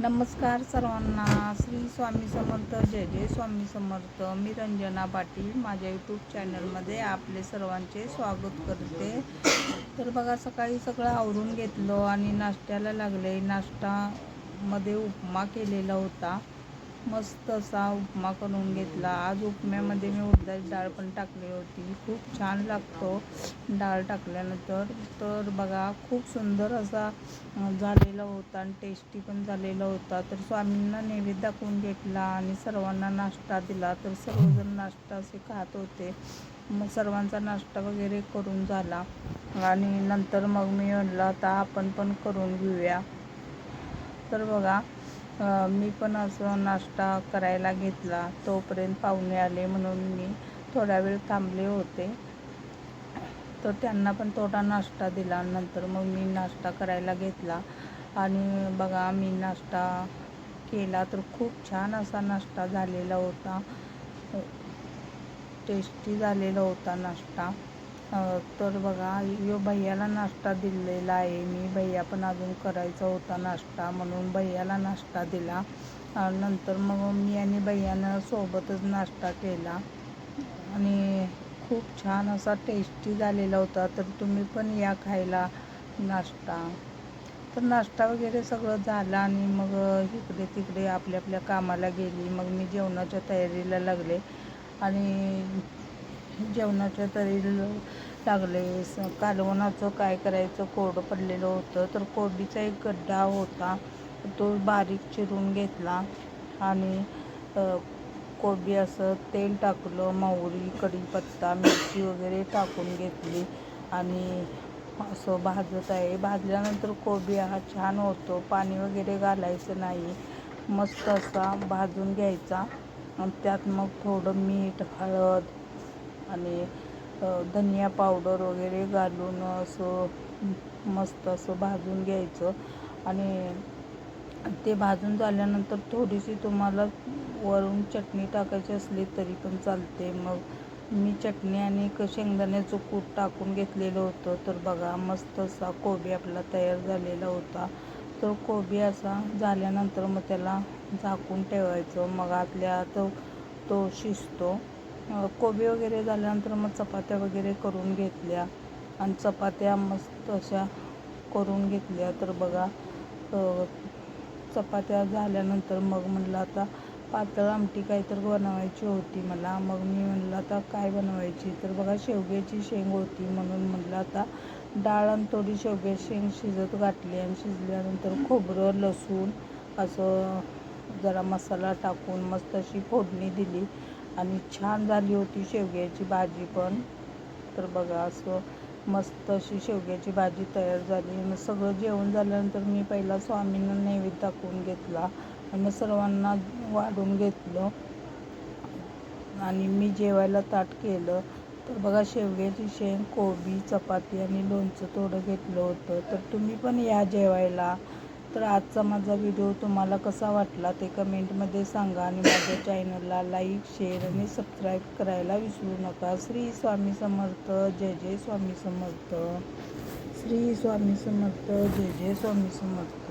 नमस्कार सर्वांना. श्री स्वामी समर्थ जय जय स्वामी समर्थ. मी रंजना पाटील. माझ्या यूट्यूब चॅनलमध्ये आपले सर्वांचे स्वागत करते. तर बघा सकाळी सगळं आवरून घेतलं आणि नाश्त्याला लागले. नाश्तामध्ये उपमा केलेला होता. मस्त असा उपमा करून घेतला. आज उपम्यामध्ये मी उडदाची डाळ पण टाकली होती. खूप छान लागतो डाळ टाकल्यानंतर. तर बघा खूप सुंदर असा झालेला होता आणि टेस्टी पण झालेला होता. तर स्वामींना नैवेद्य दाखवून घेतला आणि सर्वांना नाश्ता दिला. तर सर्वजण नाश्ता असे खात होते. मग सर्वांचा नाश्ता वगैरे करून झाला. आणि नंतर मग मी म्हणलं आता आपण पण करून घेऊया. तर बघा मी पण असं नाश्ता करायला घेतला. तोपर्यंत पाहुणे आले म्हणून मी थोडा वेळ थांबले होते. तर त्यांना पण थोडा नाश्ता दिला. नंतर मग मी नाश्ता करायला घेतला. आणि बघा मी नाश्ता केला तर खूप छान असा नाश्ता झालेला होता. टेस्टी झालेला होता नाश्ता. तर बघा यो भैयाला नाश्ता दिलेला आहे. मी भैया पण अजून करायचा होता नाश्ता म्हणून भैयाला नाश्ता दिला. नंतर मग मी आणि भैयानं सोबतच नाश्ता केला. आणि खूप छान असा टेस्टी झालेला होता. तर तुम्ही पण या खायला नाश्ता. तर नाश्ता वगैरे सगळं झालं आणि मग इकडे तिकडे आपल्या आपल्या कामाला गेली. मग मी जेवणाच्या तयारीला लागले. आणि जेवणाच्या तरीला लागले. स- कालवणाचं काय करायचं? कोरडं पडलेलं होतं. तर कोबीचा एक गड्डा होता. तो बारीक चिरून घेतला आणि कोबी असं तेल टाकलं. मोहरी कढीपत्ता मिरची वगैरे टाकून घेतली आणि असं भाजत आहे. भाजल्यानंतर कोबी हा छान होतो. पाणी वगैरे घालायचं नाही. मस्त असा भाजून घ्यायचा. त्यात मग थोडं मीठ हळद आणि धनिया पावडर वगैरे घालून असं मस्त असं भाजून घ्यायचं. आणि ते भाजून झाल्यानंतर थोडीशी तुम्हाला वरून चटणी टाकायची असली तरी पण चालते. मग मी चटणी आणि क शेंगदाण्याचं कूट टाकून घेतलेलं होतं. तर बघा मस्त असा कोबी आपला तयार झालेला होता. तर कोबी असा झाल्यानंतर मग त्याला झाकून ठेवायचं. मग आतल्या तो तो शिजतो. कोबी वगैरे झाल्यानंतर मग चपात्या वगैरे करून घेतल्या. आणि चपात्या मस्त अशा करून घेतल्या. तर बघा चपात्या झाल्यानंतर मग म्हणलं आता पातळ आमटी काहीतरी बनवायची होती मला. मग मी म्हणलं आता काय बनवायची? तर बघा शेवग्याची शेंग होती म्हणून म्हणलं आता डाळ आणि थोडी शेवग्याची शेंग शिजत घातली आणि शिजल्यानंतर खोबरं लसूण असं जरा मसाला टाकून मस्त अशी फोडणी दिली. आणि छान झाली होती शेवग्याची भाजी पण. तर बघा असं मस्त अशी शेवग्याची भाजी तयार झाली. मग सगळं जेवण झाल्यानंतर मी पहिला स्वामींना नैवेद्य दाखवून घेतला आणि सर्वांना वाढून घेतलं. आणि मी जेवायला ताट केलं. तर बघा शेवग्याची शेंग कोबी चपाती आणि लोणचं थोडं घेतलं होतं. तर तुम्ही पण या जेवायला. तर आजचा माझा व्हिडिओ तुम्हाला कसा वाटला ते कमेंटमध्ये सांगा आणि माझ्या चॅनलला लाईक शेअर आणि सबस्क्राईब करायला विसरू नका. श्री स्वामी समर्थ जय जय स्वामी समर्थ. श्री स्वामी समर्थ जय जय स्वामी समर्थ.